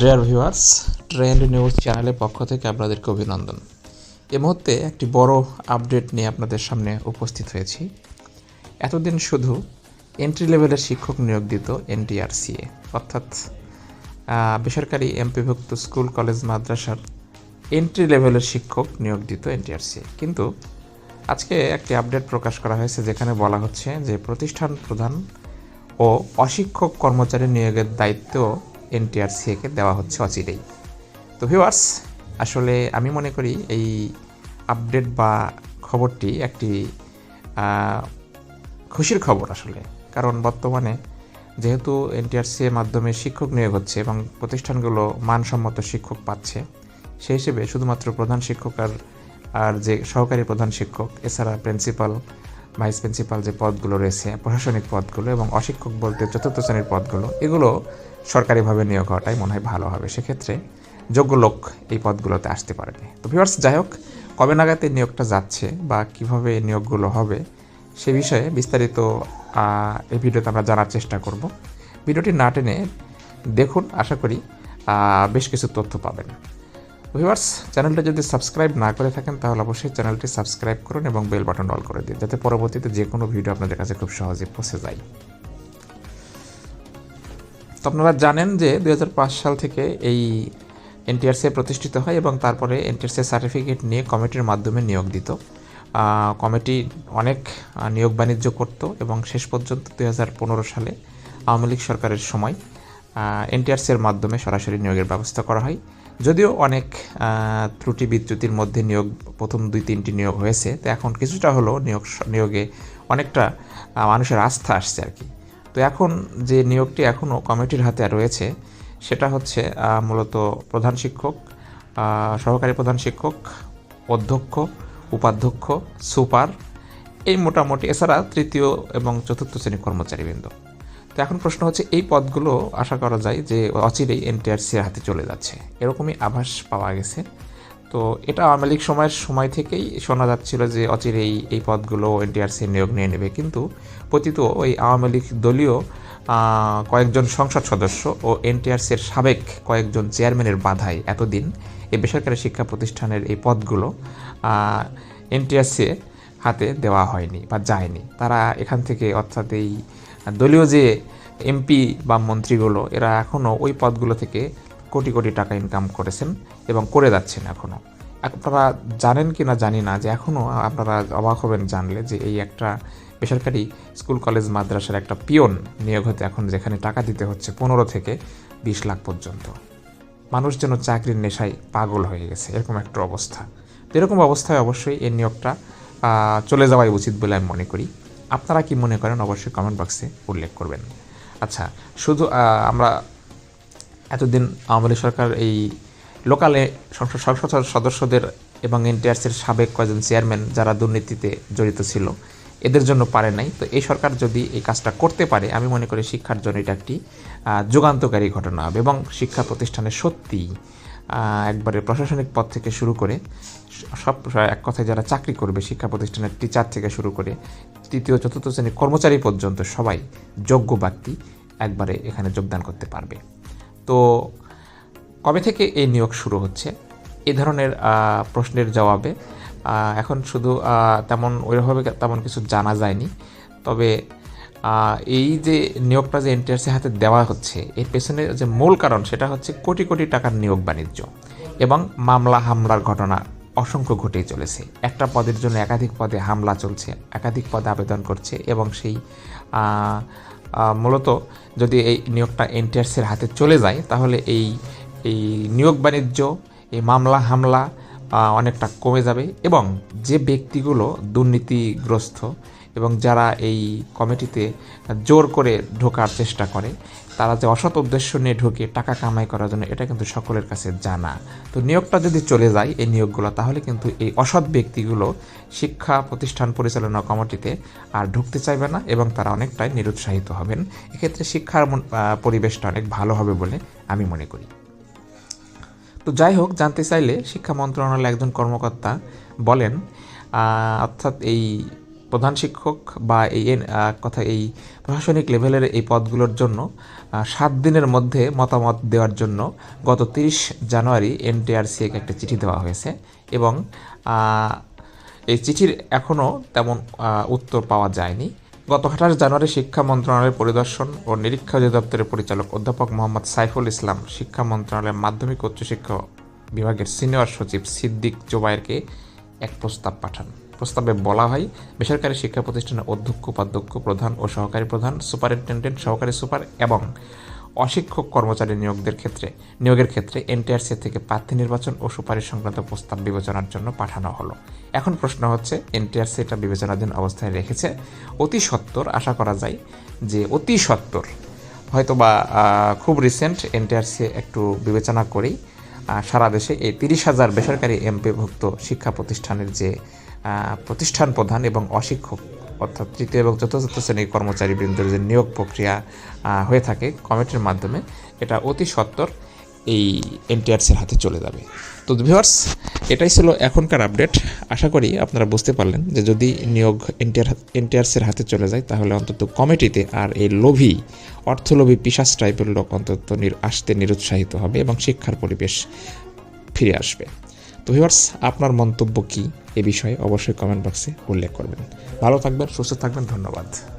Dear viewers trend news চ্যানেলের পক্ষ থেকে আপনাদেরকে অভিনন্দন। এ মুহূর্তে একটি বড় আপডেট নিয়ে আপনাদের সামনে উপস্থিত হয়েছি। এতদিন শুধু এন্ট্রি লেভেলের শিক্ষক নিয়োগ দিত এনটিআরসিএ অর্থাৎ বেসরকারি এমপিভুক্ত স্কুল কলেজ মাদ্রাসার এন্ট্রি লেভেলের শিক্ষক নিয়োগ দিত এনটিআরসিএ কিন্তু আজকে একটি আপডেট প্রকাশ করা হয়েছে, যেখানে বলা হচ্ছে যে প্রতিষ্ঠান প্রধান ও অশিক্ষক কর্মচারী নিয়োগের দায়িত্ব এনটিআরসিএকে দেওয়া হচ্ছে অচিরেই। তো ভিউয়ার্স আসলে আমি মনে করি এই আপডেট বা খবরটি একটি খুশির খবর আসলে। কারণ বর্তমানে যেহেতু এনটিআরসি এর মাধ্যমে শিক্ষক নিয়োগ হচ্ছে এবং প্রতিষ্ঠানগুলো মানসম্মত শিক্ষক পাচ্ছে সেই হিসেবে শুধুমাত্র প্রধান শিক্ষক আর আর যে সহকারী প্রধান শিক্ষক, এছাড়া প্রিন্সিপাল, ভাইস প্রিন্সিপাল যে পদগুলো রয়েছে, প্রশাসনিক পদগুলো এবং অশিক্ষক বলতে চতুর্থ শ্রেণির পদগুলো, এগুলো সরকারিভাবে নিয়োগ হওয়াটাই মনে হয় ভালো হবে। সেক্ষেত্রে যোগ্য লোক এই পদগুলোতে আসতে পারবে তো ভিউয়ার্স যাই হোক, কবে নাগাদ এই নিয়োগটা যাচ্ছে বা কীভাবে এই নিয়োগগুলো হবে সে বিষয়ে বিস্তারিত এই ভিডিওতে আমরা জানার চেষ্টা করব। ভিডিওটি না টেনে দেখুন, আশা করি বেশ কিছু তথ্য পাবেন। ভিউয়ার্স চ্যানেলটা যদি সাবস্ক্রাইব না করে থাকেন, তাহলে অবশ্যই চ্যানেলটি সাবস্ক্রাইব করুন এবং বেল বাটন অল করে দিন, যাতে পরবর্তীতে যে কোনো ভিডিও আপনাদের কাছে খুব সহজে পৌঁছে যায়। তো আপনারা জানেন যে দু হাজার পাঁচ সাল থেকে এই এনটিআরসি প্রতিষ্ঠিত হয় এবং তারপরে এনটিআরসি সার্টিফিকেট নিয়ে কমিটির মাধ্যমে নিয়োগ দিত। কমিটি অনেক নিয়োগ বাণিজ্য করত এবং শেষ পর্যন্ত দু হাজার পনেরো সালে আওয়ামী লীগ সরকারের সময় এনটিআরসির মাধ্যমে সরাসরি নিয়োগের ব্যবস্থা করা হয়। যদিও অনেক ত্রুটি বিচ্যুতির মধ্যে নিয়োগ, প্রথম দুই তিনটি নিয়োগ হয়েছে। তো এখন কিছুটা হলো নিয়োগ, নিয়োগে অনেকটা মানুষের আস্থা আসছে আর কি। তো এখন যে নিয়োগটি এখনও কমিটির হাতে রয়েছে, সেটা হচ্ছে মূলত প্রধান শিক্ষক সহকারী প্রধান শিক্ষক, অধ্যক্ষ, উপাধ্যক্ষ, সুপার, এই মোটামুটি, এছাড়া তৃতীয় এবং চতুর্থ শ্রেণির কর্মচারীবৃন্দ। তো এখন প্রশ্ন হচ্ছে, এই পদগুলো আশা করা যায় যে অচিরেই এনটিআরসির হাতে চলে যাচ্ছে। এরকমই আভাস পাওয়া গেছে। তো এটা আওয়ামী লীগ সময়ের সময় থেকেই শোনা যাচ্ছিল যে অচিরেই এই পদগুলো এনটিআরসি নিয়োগ নিয়ে নেবে। কিন্তু পতিত ওই আওয়ামী লীগ দলীয় কয়েকজন সংসদ সদস্য ও এনটিআরসির সাবেক কয়েকজন চেয়ারম্যানের বাধায় এতদিন এই বেসরকারি শিক্ষা প্রতিষ্ঠানের এই পদগুলো এনটিআরসি হাতে দেওয়া হয়নি বা যায়নি। তারা এখান থেকে অর্থাৎ এই দলীয় যে এমপি বা মন্ত্রীগুলো, এরা এখনও ওই পদগুলো থেকে কোটি কোটি টাকা ইনকাম করেছেন এবং করে যাচ্ছেন এখনও আপনারা জানেন কি না জানি না যে এখনও আপনারা অবাক হবেন জানলে যে এই একটা বেসরকারি স্কুল, কলেজ, মাদ্রাসার একটা পিয়ন নিয়োগ হতে এখন যেখানে টাকা দিতে হচ্ছে পনেরো থেকে বিশ লাখ পর্যন্ত। মানুষ যেন চাকরির নেশায় পাগল হয়ে গেছে, এরকম একটা অবস্থা। এরকম অবস্থায় অবশ্যই এই নিয়োগটা চলে যাওয়াই উচিত বলে আমি মনে করি। আপনারা কি মনে করেন অবশ্যই কমেন্ট বক্সে উল্লেখ করবেন। আচ্ছা শুধু আমরা এতদিন আওয়ামী লীগ সরকার এই লোকালে সংসদ সংসদ সদস্যদের এবং এনটিআরসির সাবেক কয়েকজন চেয়ারম্যান যারা দুর্নীতিতে জড়িত ছিল এদের জন্য পারে নাই। তো এই সরকার যদি এই কাজটা করতে পারে আমি মনে করি শিক্ষার জন্য এটা একটি যুগান্তকারী ঘটনা হবে এবং শিক্ষা প্রতিষ্ঠানে সত্যিই আহ, একবারে প্রশাসনিক পদ থেকে শুরু করে সব এক কথায় যারা চাকরি করবে শিক্ষা প্রতিষ্ঠানের টিচার থেকে শুরু করে তৃতীয় চতুর্থ শ্রেণির কর্মচারী পর্যন্ত সবাই যোগ্য ব্যক্তি একবারে এখানে যোগদান করতে পারবে। তো কবে থেকে এই নিয়োগ শুরু হচ্ছে? এ ধরনের প্রশ্নের জবাবে এখন শুধু তেমন ওইভাবে তেমন কিছু জানা যায়নি। তবে এই যে নিয়োগটা যে এনটিআরসি হাতে দেওয়া হচ্ছে, এর পেছনে যে মূল কারণ সেটা হচ্ছে কোটি কোটি টাকার নিয়োগ বাণিজ্য এবং মামলা হামলার ঘটনা অসংখ্য ঘটেই চলেছে। একটা পদের জন্য একাধিক পদে হামলা চলছে, একাধিক পদে আবেদন করছে এবং সেই মূলত যদি এই নিয়োগটা এনটিআরসির হাতে চলে যায়, তাহলে এই এই নিয়োগ বাণিজ্য, এই মামলা, হামলা অনেকটা কমে যাবে এবং যে ব্যক্তিগুলো দুর্নীতিগ্রস্ত এবং যারা এই কমিটিতে জোর করে ঢোকার চেষ্টা করে, তারা যে অসৎ উদ্দেশ্য নিয়ে ঢুকে টাকা কামাই করার জন্য, এটা কিন্তু সকলের কাছে জানা। তো নিয়োগটা যদি চলে যায় এই নিয়োগগুলো, তাহলে কিন্তু এই অসৎ ব্যক্তিগুলো শিক্ষা প্রতিষ্ঠান পরিচালনা কমিটিতে আর ঢুকতে চাইবে না এবং তারা অনেকটাই নিরুৎসাহিত হবেন। এক্ষেত্রে শিক্ষার পরিবেশটা অনেক ভালো হবে বলে আমি মনে করি। তো যাই হোক, জানতে চাইলে শিক্ষা মন্ত্রণালয়ের একজন কর্মকর্তা বলেন অর্থাৎ এই প্রধান শিক্ষক বা এই কথা এই প্রশাসনিক লেভেলের এই পদগুলোর জন্য সাত দিনের মধ্যে মতামত দেওয়ার জন্য গত তিরিশ জানুয়ারি এনটিআরসিকে একটা চিঠি দেওয়া হয়েছে এবং এই চিঠির এখনও তেমন উত্তর পাওয়া যায়নি। গত আঠাশ জানুয়ারি শিক্ষা মন্ত্রণালয়ের পরিদর্শন ও নিরীক্ষা অধিদপ্তরের পরিচালক অধ্যাপক মোহাম্মদ সাইফুল ইসলাম শিক্ষা মন্ত্রণালয়ের মাধ্যমিক উচ্চশিক্ষা বিভাগের সিনিয়র সচিব সিদ্দিক জোবায়েরকে এক প্রস্তাব পাঠান। প্রস্তাবে বলা হয়, বেসরকারি শিক্ষা প্রতিষ্ঠানের অধ্যক্ষ, উপাধ্যক্ষ, প্রধান ও সহকারী প্রধান, সুপারিনটেন্ডেন্ট, সহকারী সুপার এবং অশিক্ষক কর্মচারী নিয়োগদের ক্ষেত্রে, নিয়োগের ক্ষেত্রে এনটিআরসি থেকে প্রার্থী নির্বাচন ও সুপারিশ সংক্রান্ত প্রস্তাব বিবেচনার জন্য পাঠানো হলো। এখন প্রশ্ন হচ্ছে, এনটিআরসি এটা বিবেচনাধীন অবস্থায় রেখেছে? অতি সত্বর আশা করা যায় যে অতি সত্বর হয়তোবা খুব রিসেন্ট এনটিআরসি একটু বিবেচনা করেই সারা দেশে এই তিরিশ হাজার বেসরকারি এমপিভুক্ত শিক্ষা প্রতিষ্ঠানের যে প্রতিষ্ঠান প্রধান এবং অশিক্ষক, অর্থাৎ তৃতীয় এবং চতুর্থ শ্রেণির কর্মচারীবৃন্দের যে নিয়োগ প্রক্রিয়া হয়ে থাকে কমিটির মাধ্যমে, এটা অতি সত্বর এই এনটিআরসির হাতে চলে যাবে। তো ভিউয়ার্স এটাই ছিল এখনকার আপডেট আশা করি আপনারা বুঝতে পারলেন যে যদি নিয়োগ এনটিআর এনটিআরসির হাতে চলে যায়, তাহলে অন্তত কমিটিতে আর এই লোভী, অর্থলোভী পিসাস টাইপের লোক অন্তত আসতে নিরুৎসাহিত হবে এবং শিক্ষার পরিবেশ ফিরে আসবে। তো ভিউয়ার্স আপনার মন্তব্য কী? এ বিষয়ে অবশ্যই কমেন্ট বক্সে উল্লেখ করবেন। ভালো থাকবেন সুস্থ থাকবেন ধন্যবাদ।